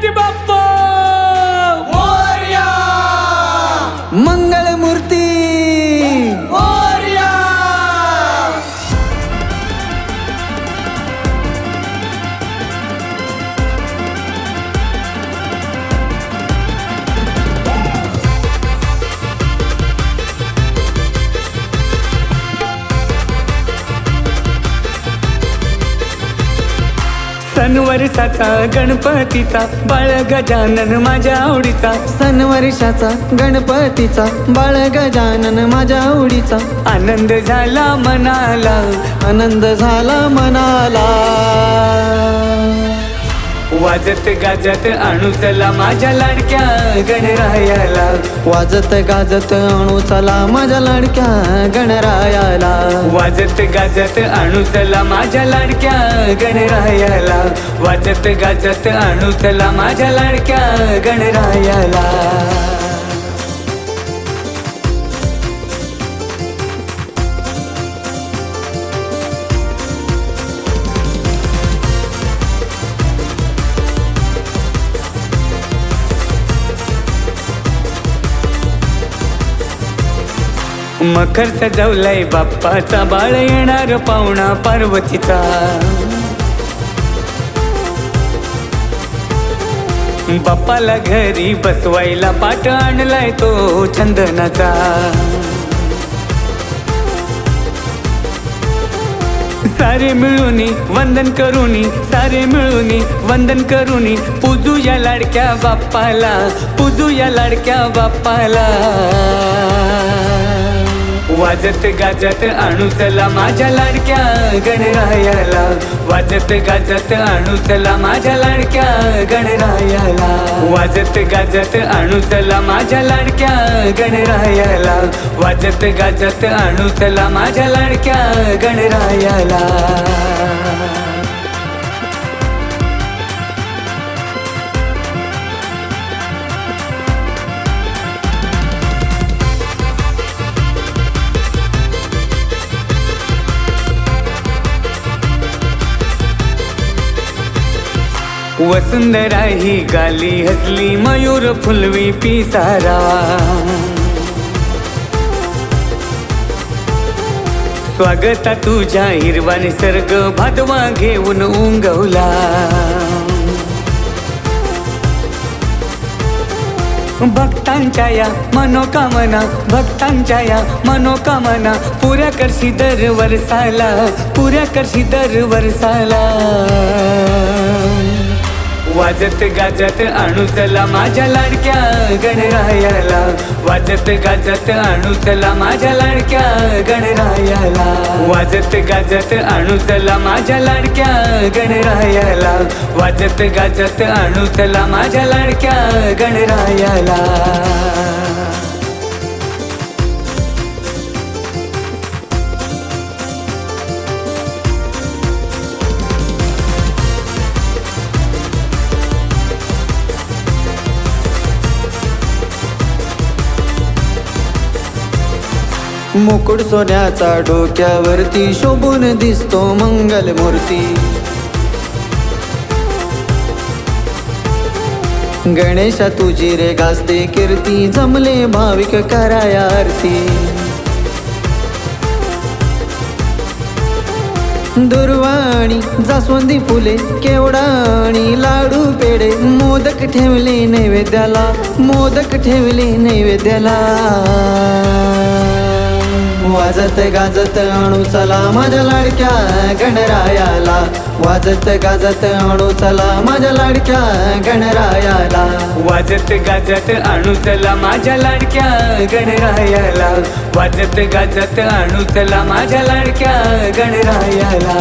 गणपती बाप्पा! मंगळमूर्ती सनवर्षाचा गणपतीचा बाळ गजानन माझ्या आवडीचा. सन वर्षाचा गणपतीचा बाळ गजानन माझ्या आवडीचा. आनंद झाला मनाला आनंद झाला मनाला. वाजत गाजत आणू चला माझ्या लाडक्या गणरायाला. वाजत गाजत अणू चला माझ्या लाडक्या गणरायाला. वाजत गाजत आणू चला माझ्या लाडक्या गणरायाला. वाजत गाजत आणू चला माझ्या लाडक्या गणरायाला. मकर सजवलाय बाप्पाचा बाळ येणार पाहुणा पार्वतीचा. बाप्पाला घरी बसवायला पाठ आणलाय तो चंदनाचा. सारे मिळूनी वंदन करूनी सारे मिळूनी वंदन करूनी पूजू या लाडक्या बाप्पाला पूजू या लाडक्या बाप्पाला. वाजत गाजत आणू चला माझ्या लाडक्या गणरायाला. वाजत गाजत आणू चला माझ्या लाडक्या गणरायाला. वाजत गाजत आणू चला माझ्या लाडक्या गणरायाला. वाजत गाजत आणू चला माझ्या लाडक्या गणरायाला. वसुंधरा ही गाली हसली मयूर फुलवी पिसारा स्वागता तुझ्या हिरवा निसर्ग भादवा घेऊन उंगवला। भक्तांच्या या मनोकामना भक्तांच्या या मनोकामना पुऱ्या करशी दर वर्षाला पुऱ्या करशी दर वर्षाला वाजत गाजत आणू चला माझ्या लाडक्या गणरायाला. वाजत गाजत आणू चला माझ्या लाडक्या गणरायाला. वाजत गाजत आणू चला माझ्या लाडक्या गणरायाला. वाजत गाजत आणू चला माझ्या लाडक्या गणरायाला. मुकुट सोन्याचा डोक्यावरती शोभून दिसतो मंगलमूर्ती. गणेशा तुझी रे गाजते कीर्ती जमले भाविक कराया आरती. दुर्वाणी जास्वंदी फुले केवडाणी लाडू पेडे मोदक ठेवले नैवेद्याला मोदक ठेवले नैवेद्याला. वाजत गाजत अणू चला माझ्या लाडक्या गणरायाला. वाजत गाजत अणू चला माझ्या लाडक्या गणरायाला. वाजत गाजत आणू चला माझ्या लाडक्या गणरायाला. वाजत गाजत आणू चला माझ्या लाडक्या गणरायाला.